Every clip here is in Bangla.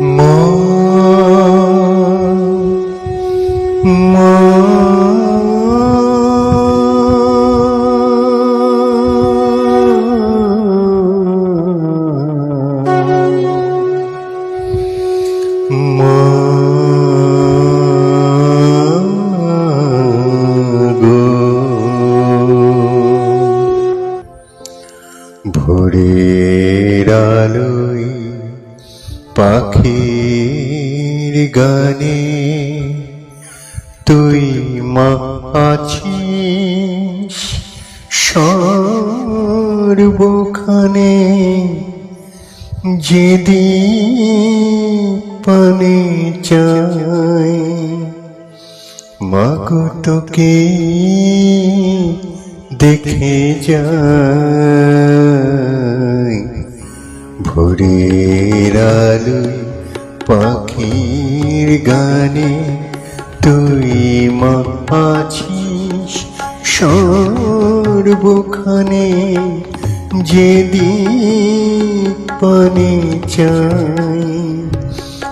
মা পাখির গানে তুই মা আছিস? সর্বখানে যেদি পানে চাই মাগো তোকে দেখে যাই ভোরের আলোয় পাখির গানে, তুই মা আছিস সর্বখানে যেদিক পানে চাই।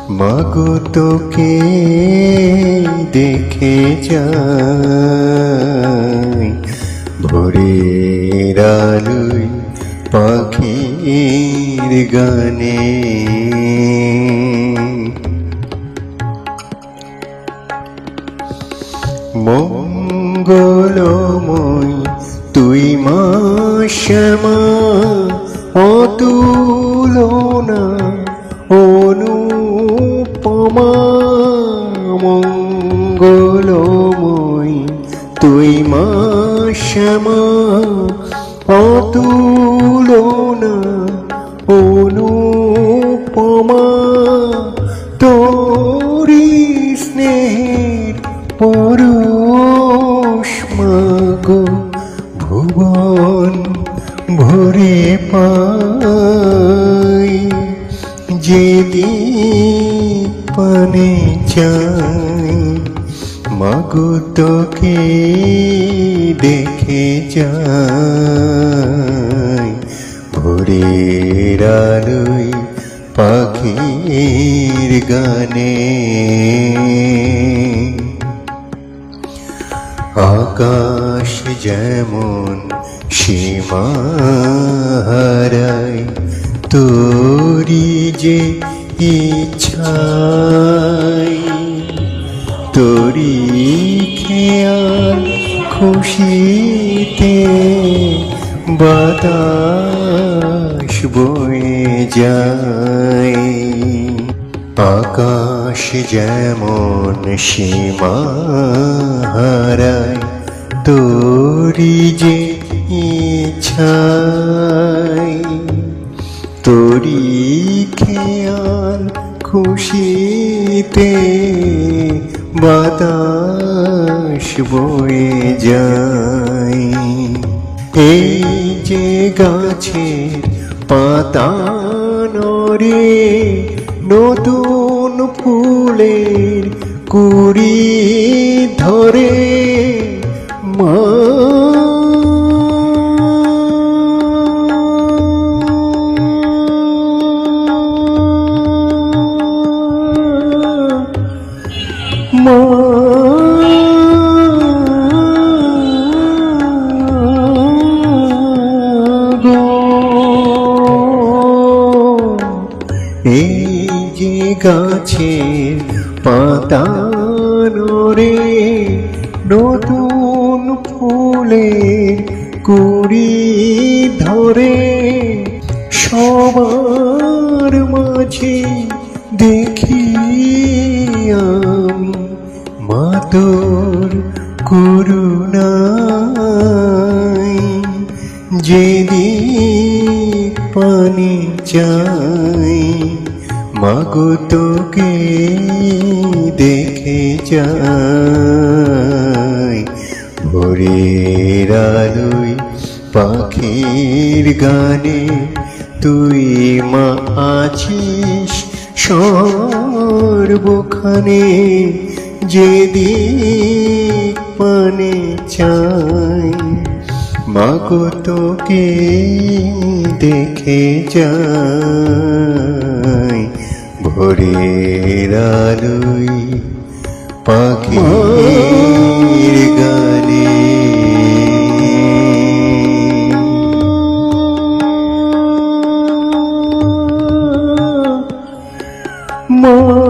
মাগো তোকে দেখে যাই। ভোরের আলোয় পাখির গানে। মঙ্গলময় তুই মা শ্যামা অতুলনা অনুপমা। মঙ্গলময় তুই মা শ্যামা অতুলনা ভরে পাই যেদি পানে চাই মাগু তোকে দেখে যাই। ভোরের আলোয় পাখির গানে, আকাশ যেমন সীমা হারায় তোরি যে ইচ্ছাই তোরি খেয়াল খুশিতে বাতাস বয়ে যায়। আকাশ যেমন সীমা হারায় তোরি যে ইচ্ছাই তোরি খেয়াল খুশিতে বাতাস বয়ে যায়। এই যে গাছের পাতা নরে নতুন ফুলের কুড়ি ধরে, মা এই যে গাছের পাতা নরে নতুন ফুলের কুড়ি ধরে, সবার মাঝে দেখি মাতর করুণাই যেদিক পানি চাই মাগো তোকে দেখে যাই ভোরের আলোয় পাখির গানে তুই মা আছিস সর্বখানে, যেদিক পানে চাই। মাগো তোকে দেখে ভোর ভোরের আলোয় পাখির গানে। মা